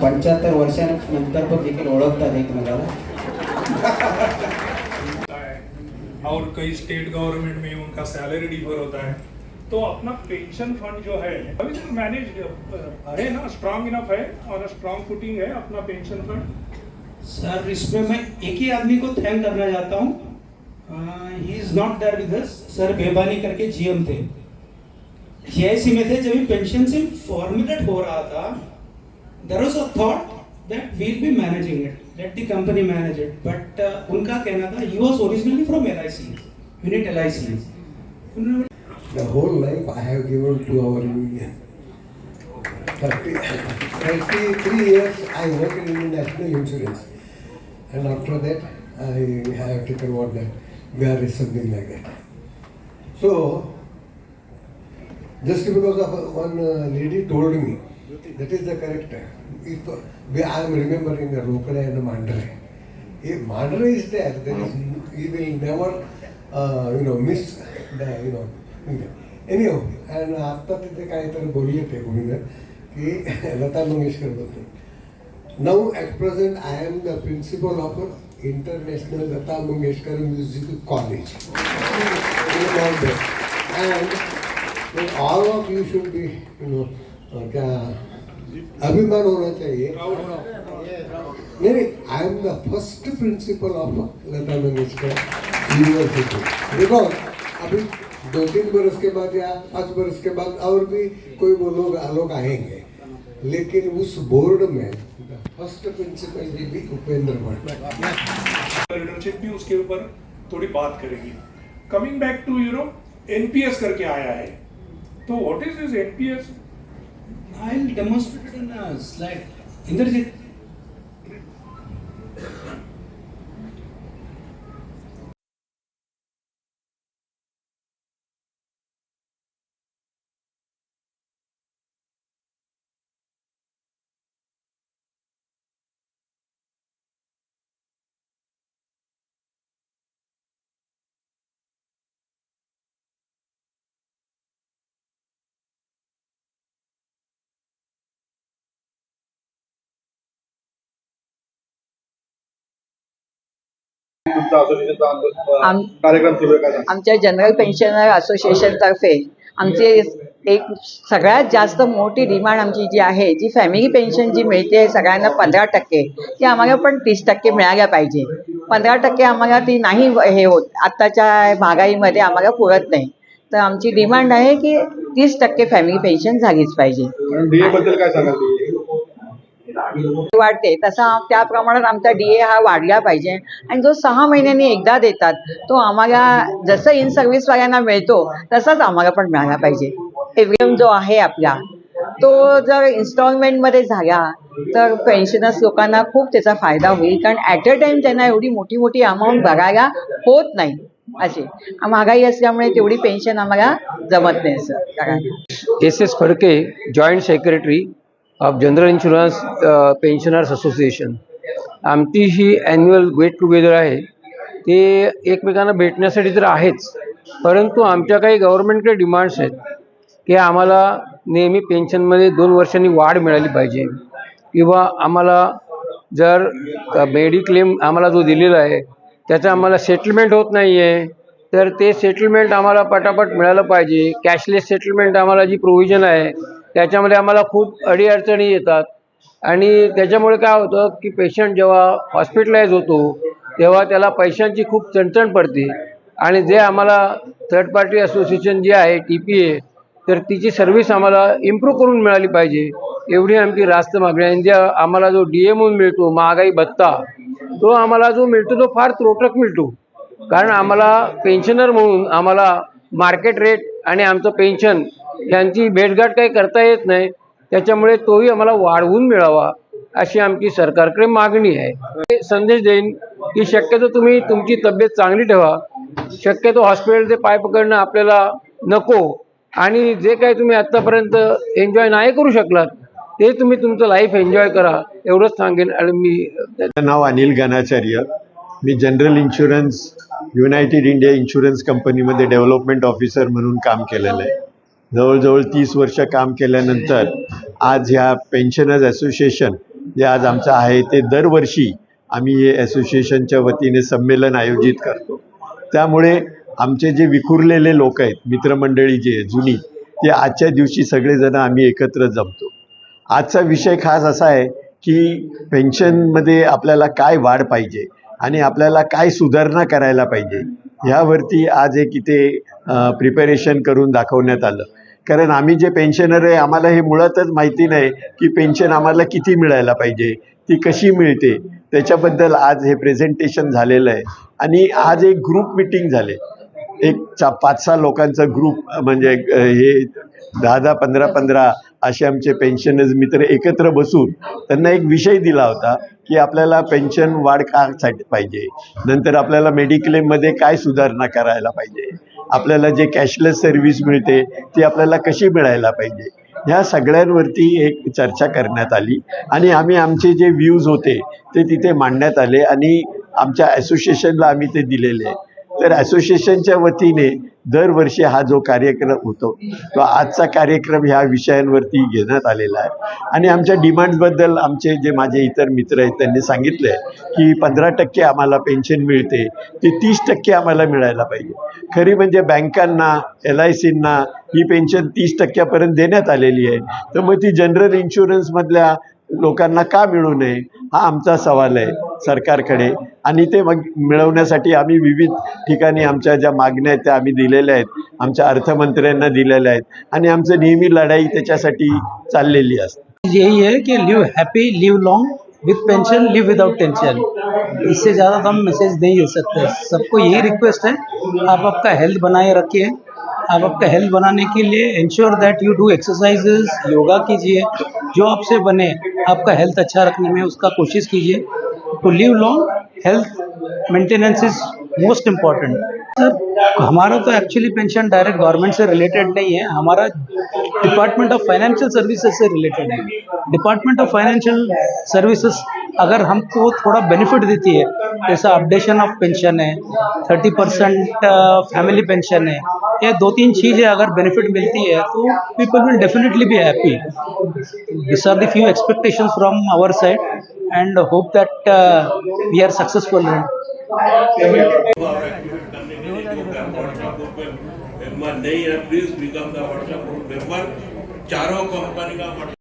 पंच्याहत्तर वर्षानंतर पण देखील ओळखतात एकमेकाला. और कई स्टेट गवर्नमेंट में उनका सैलरी डिफर होता है। तो अपना पेंशन फंड जो है अभी तक मैनेज है ना स्ट्रांग इनफ है और स्ट्रांग फुटिंग है अपना पेंशन फंड सर इसमें मैं एक ही आदमी को थैंक करना चाहता हूँ। He is not there with us sir Bebani करके जीएम थे। जीआईसी में थे जब पेंशन सिम फॉर्मुलेट हो रहा था there was a thought that will be managing it let the company manage it but उनका कहना था you was originally from L unit L the whole life I have given to our union 33 years I worked in National Insurance. And after that, I have taken what that. Where is something like that. So just because of uh, one uh, lady told me, that is the correct. If uh, I am remembering the Rokade and the Mandre. If Mandre is there, there is, he will never, uh, you know, miss the, you know, any हो आणि आत्ता तिथे काहीतरी बोलले ते कोणी की Lata मंगेशकरबद्दल now at present I am the principal of international Lata Mangeshkar music college and all of you should be you know क्या, अभिमान होना चाहिए। नहीं I am the first principal of Lata Mangeshkar university because अभी दो तीन बरस के बाद या पाँच बरस के बाद और भी कोई वो लोग लोग आएँगे। लेकिन उस बोर्ड में फ़र्स्ट प्रिंसिपल जी भी उपेंद्र भट्ट। भी उसके ऊपर थोड़ी बात करेंगे। Coming back to you NPS करके आया है। So what is this NPS? I'll demonstrate it in a slide. Indrajit. तुमचा असोसिएशनचा अंत- आम- कार्यक्रम सुरू आहे का आमच्या जनरल पेन्शनर असोसिएशनतर्फे आमची एक सगळ्यात जास्त मोठी डिमांड आमची जी आहे जी फॅमिली पेन्शन जी मिळते सगळ्यांना पंधरा टक्के ती आम्हाला पण तीस टक्के मिळायला पाहिजे. पंधरा टक्के आम्हाला ती नाही हे होत. आत्ताच्या महागाईमध्ये आम्हाला पुरत नाही. तर आमची डिमांड आहे की तीस टक्के फॅमिली पेन्शन झालीच पाहिजे. डीए बद्दल काय सांगाल? वाढते. तसा त्या प्रमाणात आमचा डी ए हा वाढला पाहिजे. आणि जो सहा महिन्यांनी एकदा देतात तो आम्हाला जसं इन सर्व्हिसवाल्यांना मिळतो तसाच आम्हाला पण मिळाला पाहिजे. एव्हीएम जो आहे आपला तो जर इन्स्टॉलमेंटमध्ये झाला तर पेन्शनर्स लोकांना खूप त्याचा फायदा होईल. कारण ॲट अ टाइम त्यांना एवढी मोठी मोठी अमाऊंट भरायला होत नाही. असे. महागाई असल्यामुळे तेवढी पेन्शन आम्हाला जमत नाही sir S S Phadke joint secretary of general insurance pensioners association आमची ही ॲन्युअल गेट टुगेदर आहे. ते एकमेकांना भेटण्यासाठी तर आहेच परंतु आमच्या काही गव्हर्नमेंटकडे डिमांड्स आहेत की आम्हाला नेहमी पेन्शनमध्ये दोन वर्षांनी वाढ मिळाली पाहिजे. किंवा आम्हाला जर मेडिक्लेम आम्हाला जो दिलेला आहे त्याचं आम्हाला सेटलमेंट होत नाही आहे तर ते सेटलमेंट आम्हाला पटापट मिळालं पाहिजे. कॅशलेस सेटलमेंट आम्हाला जी प्रोव्हिजन आहे त्याच्यामध्ये आम्हाला खूप अडीअडचणी येतात. आणि त्याच्यामुळे काय होतं की पेशंट जेव्हा हॉस्पिटलाइज होतो तेव्हा त्याला पैशांची खूप चणचण पडते. आणि जे आम्हाला थर्ड पार्टी असोसिएशन जी आहे टी पी ए तर तिची सर्व्हिस आम्हाला इम्प्रूव्ह करून मिळाली पाहिजे. एवढी आमची रास्त मागणी आहे. आणि ज्या आम्हाला जो डी एम मिळतो महागाई भत्ता तो आम्हाला जो मिळतो तो फार त्रोटक मिळतो. कारण आम्हाला पेन्शनर म्हणून आम्हाला मार्केट रेट आणि आमचं पेन्शन यांची भेटघाट काही करता येत नाही. त्याच्यामुळे तोही आम्हाला वाढवून मिळावा अशी आमची सरकारकडे मागणी आहे. संदेश देईन की शक्यतो तुम्ही तुमची तब्येत चांगली ठेवा. शक्यतो हॉस्पिटलचे पाय पकडणं आपल्याला नको आणि जे काही तुम्ही आत्तापर्यंत एन्जॉय नाही करू शकलात ते तुम्ही तुमचं लाईफ एन्जॉय करा एवढंच सांगेन आणि मी नाव अनिल गणाचार्य. मी general insurance United India insurance कंपनीमध्ये डेव्हलपमेंट ऑफिसर म्हणून काम केलेलं आहे. जवळजवळ तीस वर्ष काम केल्यानंतर आज ह्या पेन्शनर्स असोसिएशन जे आज आमचं आहे ते दरवर्षी आम्ही हे असोसिएशनच्या वतीने संमेलन आयोजित करतो. त्यामुळे आमचे जे विखुरलेले लोक आहेत मित्रमंडळी जे जुनी ते आजच्या दिवशी सगळेजण आम्ही एकत्र जमतो. आजचा विषय खास असा आहे की पेन्शनमध्ये आपल्याला काय वाढ पाहिजे आणि आपल्याला काय सुधारणा करायला पाहिजे ह्यावरती आज एक इथे प्रिपरेशन करून दाखवण्यात आलं. कारण आम्ही जे पेन्शनर आहे आम्हाला हे मुळातच माहिती नाही की पेन्शन आम्हाला किती मिळायला पाहिजे ती कशी मिळते. त्याच्याबद्दल आज हे प्रेझेंटेशन झालेलं आहे. आणि आज एक ग्रुप मिटिंग झाले. एक चा पाच सहा लोकांचा ग्रुप म्हणजे हे दहा दहा पंधरा पंधरा असे आमचे पेन्शनर्स मित्र एकत्र बसून त्यांना एक विषय दिला होता की आपल्याला पेन्शन वाढ कासाठी पाहिजे. नंतर आपल्याला मेडिक्लेममध्ये काय सुधारणा करायला पाहिजे? आपल्याला जे कॅशलेस सर्व्हिस मिळते ती आपल्याला कशी मिळायला पाहिजे? ह्या सगळ्यांवरती एक चर्चा करण्यात आली आणि आम्ही आमचे जे व्ह्यूज होते ते तिथे मांडण्यात आले आणि आमच्या असोसिएशनला आम्ही ते दिलेले. आहे तर असोसिएशनच्या वतीने दरवर्षी हा जो कार्यक्रम होतो तो आजचा कार्यक्रम ह्या विषयांवरती घेण्यात आलेला आहे. आणि आमच्या डिमांडबद्दल आमचे जे माझे इतर मित्र आहेत त्यांनी सांगितलं आहे की पंधरा टक्के आम्हाला पेन्शन मिळते ते तीस टक्के आम्हाला मिळायला पाहिजे. खरी म्हणजे बँकांना एल आय सींना ही पेन्शन तीस टक्क्यापर्यंत देण्यात आलेली आहे. तर मग ती जनरल इन्शुरन्समधल्या लोकांना का मिळू नये हा आमचा सवाल आहे सरकारकडे. आणि ते मग मिळवण्यासाठी आम्ही विविध ठिकाणी आमच्या ज्या मागण्या आहेत त्या आम्ही दिलेल्या आहेत. आमच्या अर्थमंत्र्यांना दिलेल्या आहेत. आणि आमचं नेहमी लढाई त्याच्यासाठी चाललेली असते. यही आहे की live happy live long with pension live without tension इससे ज़्यादा तो हम मैसेज नहीं दे सकते। सबको यही रिक्वेस्ट है आप आपका हेल्थ बनाए रखिए। आप आपका हेल्थ बनाने के लिए insure that you do exercises yoga कीजिए। जो आपसे बने आपका हेल्थ अच्छा रखने में उसका कोशिश कीजिए। To live long health maintenance is most important sir, हमारा तो एक्चुअली पेंशन डायरेक्ट गवर्नमेंट से रिलेटेड नहीं है। हमारा डिपार्टमेंट ऑफ़ फाइनेंशियल सर्विसेज़ से रिलेटेड है डिपार्टमेंट ऑफ़ फाइनेंशियल सर्विसेज़ अगर हमको थोड़ा बेनिफिट देती है जैसा अपडेशन ऑफ़ पेंशन है थर्टी परसेंट फैमिली पेंशन है ये दो तीन चीज़ें अगर बेनिफिट मिलती है तो people will definitely be happy this are the few from our side and hope that we are successful member नहीं है please become the WhatsApp group member चारों कंपनी का